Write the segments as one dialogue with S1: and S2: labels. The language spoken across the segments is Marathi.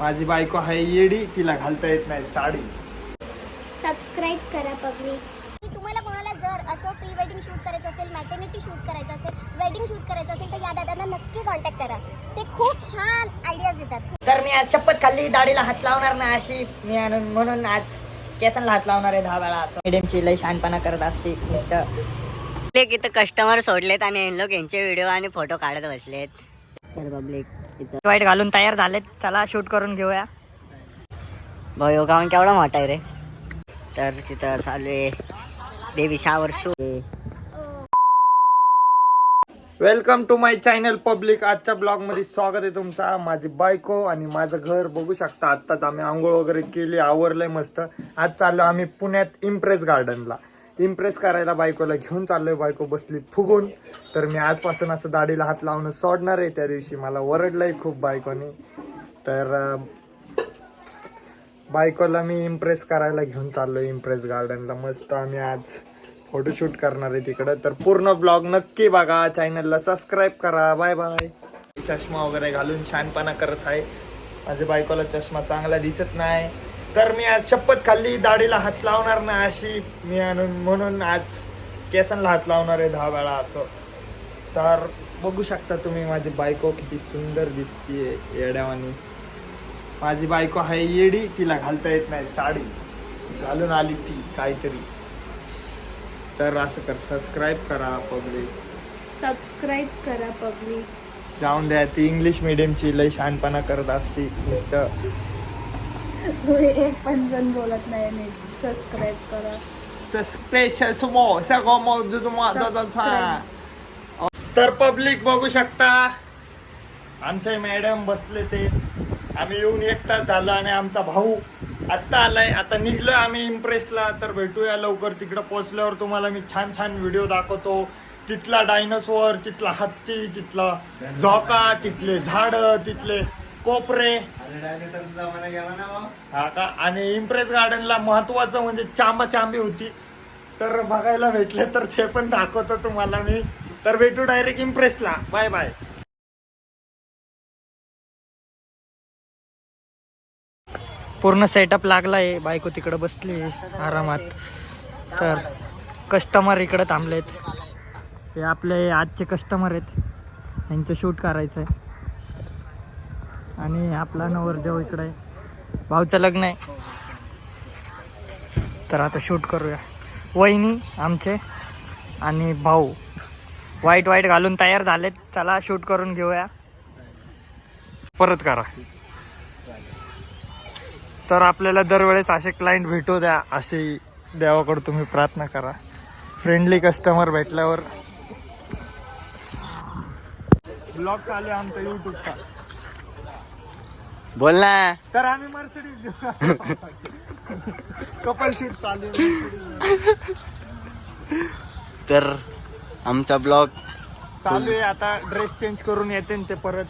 S1: माझी बायको आहे येडी तिला घालता येत नाही साडी.
S2: सबस्क्राईब करा पब्लिक. तुम्हाला कोणाला जर असं प्री वेडिंग शूट करायचं असेल मॅटर्निटी शूट करायचं असेल वेडिंग शूट करायचं असेल तर या दादांना नक्की कॉन्टॅक्ट करा. ते खूप छान आयडियाज देतात.
S3: तर मी आज शपथ खाल्ली दाढीला हात लावणार नाही अशी. मी आणून म्हणून आज केसांना हात लावणार आहे दहा वेळा. मिडियमची लई शहाणपणा करत असते नुसतं.
S4: पब्लिक इथं कस्टमर सोडलेत आणि हे लोक यांचे व्हिडिओ आणि फोटो काढत बसलेत. तर पब्लिक इथं
S3: वाईट घालून तयार झालेत. चला शूट करून घेऊया.
S4: भाऊ गाऊन केवढा मोठा आहे रे? तर तिथं चालू आहे. Baby shower shoot
S1: welcome to my channel public आजच्या ब्लॉगमध्ये स्वागत आहे तुमचा. माझी बायको आणि माझं घर बघू शकता. आत्ताच आम्ही आंघोळ वगैरे केली. आवरलंय मस्त. आज चाललो आम्ही पुण्यात इम्प्रेस गार्डनला इम्प्रेस करायला बायकोला घेऊन चाललोय बायको बसली फुगून. तर मी आजपासून असं दाढीला हात लावणं सोडणार आहे त्या दिवशी. मला ओरडलंय खूप बायकोनी. तर बायकोला मी इम्प्रेस करायला घेऊन चाललोय इम्प्रेस गार्डनला मस्त आम्ही आज फोटोशूट करणार आहे तिकडं. तर पूर्ण ब्लॉग नक्की बघा. चॅनलला सबस्क्राईब करा. बाय बाय चष्मा वगैरे घालून शानपणा करत आहे. माझ्या बायकोला चष्मा चांगला दिसत नाही. तर मी आज शपथ खाल्ली दाढीला हात लावणार नाही अशी. मी आणून म्हणून आज केसांना हात लावणार आहे दहा वेळा असं. तर बघू शकता तुम्ही माझी बायको किती सुंदर दिसतीये येड्यावानी. माझी बायको आहे येडी तिला घालता येत नाही साडी. घालून आली ती काहीतरी. तर असं कर सबस्क्राईब करा पब्लिक.
S5: सबस्क्राईब करा पब्लिक.
S1: जाऊन द्या ती इंग्लिश मिडियमची लय शहाणपणा करत असती नुसतं.
S5: तुम्ही एक पण जण बोलत नाही नीट सबस्क्राईब करा.
S1: माझा तर पब्लिक बघू शकता. आमचे मॅडम बसले ते. आम्ही येऊन एक तास झाला आणि आमचा भाऊ आत्ता आलाय. आता निघलोय आम्ही इम्प्रेसला तर भेटूया लवकर. तिकडं पोहोचल्यावर तुम्हाला मी छान छान व्हिडिओ दाखवतो. तिथला डायनोसॉर तिथला हत्ती तिथला झोका तिथले झाड तिथले कोपरे. हा का? आणि इम्प्रेस गार्डनला महत्वाचं म्हणजे चांबा चांबी होती. तर बघायला भेटले तर ते पण दाखवतो तुम्हाला मी. तर भेटू डायरेक्ट इम्प्रेसला बाय बाय
S3: पूर्ण सेटअप लागला आहे बायको तिकडं बसली आरामात. तर कस्टमर इकडं थांबलेत. हे आपले आजचे कस्टमर आहेत. त्यांचं शूट करायचं आहे आणि आपला नवरदेव इकडे आहे. भाऊचं लग्न आहे. तर आता शूट करूया. वहिनी आमचे आणि भाऊ. वाईट वाईट घालून तयार झालेत. चला शूट करून घेऊया.
S1: परत करा. तर आपल्याला दरवेळेस असे क्लायंट भेटू द्या. असे देवाकडे तुम्ही प्रार्थना करा. फ्रेंडली कस्टमर भेटल्यावर. ब्लॉग चालू आहे आमचा युट्यूबचा
S4: बोल ना.
S1: तर आम्ही मर्सिडीज घेऊ कपल शूट चालू.
S4: तर आमचा ब्लॉग
S1: चालू आहे. आता ड्रेस चेंज करून येते न ते परत.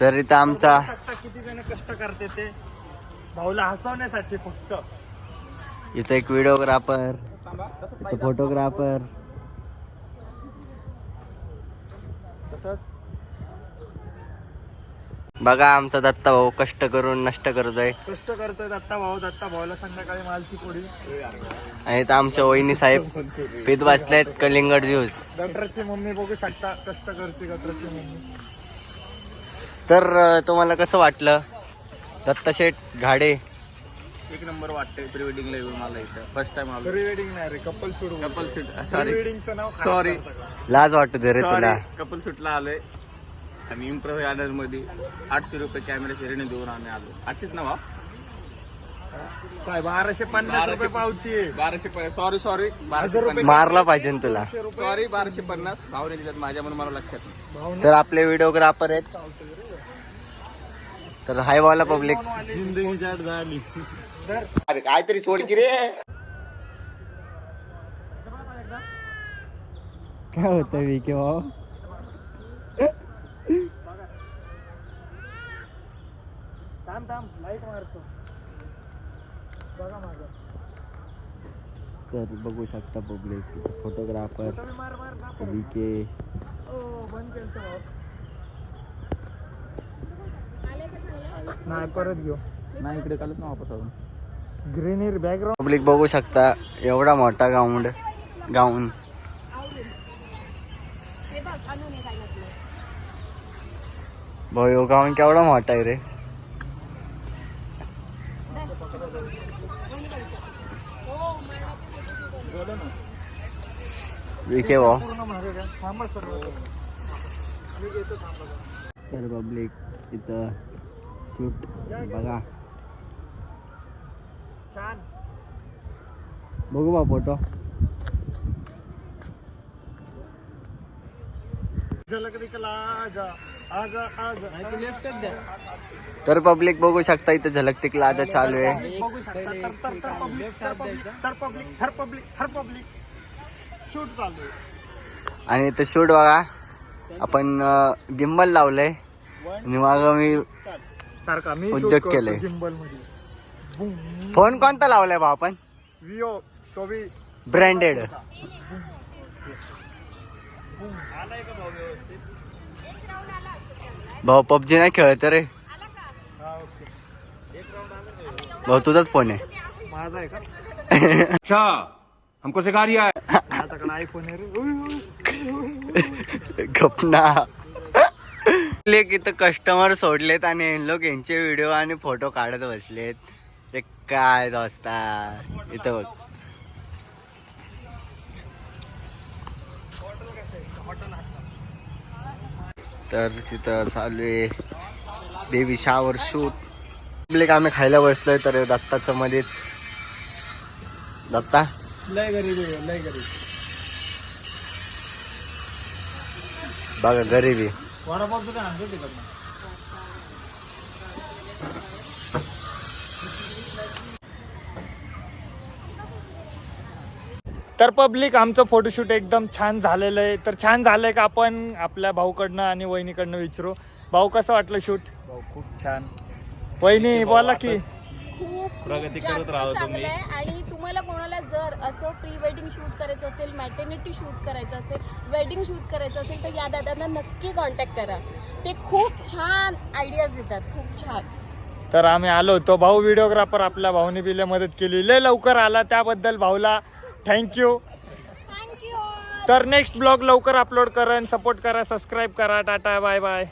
S4: तर इथं आमचा
S1: किती जण कष्ट करते ते. भाऊला हसवण्यासाठी फक्त.
S4: इथं एक व्हिडिओग्राफर फोटोग्राफर बघा आमचा दत्ता भाऊ कष्ट करून नष्ट करतोय.
S1: कष्ट करतोय दत्ता भाऊ दत्ता भाऊला संध्याकाळी मालची पोळी.
S4: आणि आमच्या वहिनी साहेब. पीत बसलेत कलिंगड ज्यूस
S1: गटरची मम्मी बघू शकता कष्ट करते गटरची मम्मी.
S4: तर तुम्हाला कसं वाटलं? दत्ता शेठ घाडे.
S6: एक नंबर वाटतंय प्री वेडिंगला येऊन मला इथं. फर्स्ट टाइम आलो.
S1: प्री वेडिंग नाही रे couple shoot
S6: couple shoot sorry
S1: वेडिंगचं नाव
S6: सॉरी?
S4: लाज वाटू दे रे तुला.
S6: कपल शूटला आलोय. आणि इम्प्रेस गार्डनमध्ये आठशे रुपये कॅमेरा शेरीने देऊन आम्ही आलो. आठशेच ना
S1: काय बाराशे पन्नास रुपये पावती.
S6: बाराशे सॉरी सॉरी बाराशे
S1: रुपये
S6: पन्नास.
S4: मारला पाहिजे ना तुला.
S6: सॉरी बाराशे पन्नास. भावने दिल्यात माझ्या म्हणून मला लक्षात नाही.
S4: तर आपले व्हिडिओग्राफर आहेत. तर हाय वाला पब्लिक
S1: जिंदगी जाट झाली
S4: काहीतरी सोड की रे. काय होत विके भाऊ?
S1: थांब थांब. लाइट मारतो. बघा माझं
S4: तर बघू शकता पब्लिक फोटोग्राफर
S1: मार मार.
S4: विके
S1: ओ बंद केलं भाऊ नाही परत घेऊ.
S6: नाही इकडे कालच ना वापस अजून.
S1: ग्रीनरी बॅकग्राऊंड
S4: पब्लिक बघू शकता एवढा मोठा ग्राउंड गाऊन भाऊ गाऊन केवढा मोठा आहे रे. भाऊ तर पब्लिक इथं शूट बघा.
S1: छान.
S4: बघू बा फोटो
S1: झलक दिखला आजा
S4: तर पब्लिक बघू शकता इथं झलक तिकला आता चालू आहे.
S1: बघू शकता तर तर तर पब्लिक तर पब्लिक तर पब्लिक थर पब्लिक थर पब्लिक शूट चालू आहे
S4: आणि इथं शूट बघा. आपण गिंबल लावलंय. आणि मग मी
S1: सारखा मी
S4: उद्योग केले.
S1: गिंबलमध्ये
S4: फोन कोणता लावलाय भाऊ आपण?
S1: विओ तो बी
S4: ब्रँडेड. भाऊ पबजी नाही खेळत रे.
S1: हा ओके
S4: भाऊ तुझाच फोन आहे.
S1: माझा आहे का?
S7: अच्छा हमको सिखा रिया है.
S1: आयफोन आहे.
S4: गपना लेक इथं कस्टमर सोडलेत आणि लोक यांचे व्हिडिओ आणि फोटो काढत बसलेत. ते काय दोस्ता. इथं बघ. तर तिथं चालू आहे. बेबी शावर शूट पब्लिक आम्ही खायला बसलोय तर दत्ताचं मध्येच दत्ता?
S1: लय गरीब आहे लय गरीब.
S4: बघा गरिबी
S1: आणतो तिकडनं? तर पब्लिक आमचं फोटोशूट एकदम छान झालेलं आहे. तर छान झालंय का आपण आपल्या भाऊकडनं आणि वहिनीकडनं विचारू. भाऊ कसं वाटलं शूट?
S6: खूप छान.
S1: वहिनी बोला की.
S5: खूप
S6: प्रगती करत राहा तुम्ही.
S5: आहे. आणि तुम्हाला कोणाला जर असं प्री वेडिंग शूट करायचं असेल मॅटर्निटी शूट करायचं असेल वेडिंग शूट करायचं असेल तर या दादांना नक्की कॉन्टॅक्ट करा. ते खूप छान आयडियाज देतात. खूप छान.
S1: तर आम्ही आलो होतो. भाऊ व्हिडिओग्राफर आपल्या भाऊनी बिले मदत केली. लय लवकर आला. त्याबद्दल भाऊला
S5: थँक्यू
S1: तर नेक्स्ट ब्लॉग लवकर अपलोड करा सपोर्ट करा सबस्क्राईब करा. Tata bye bye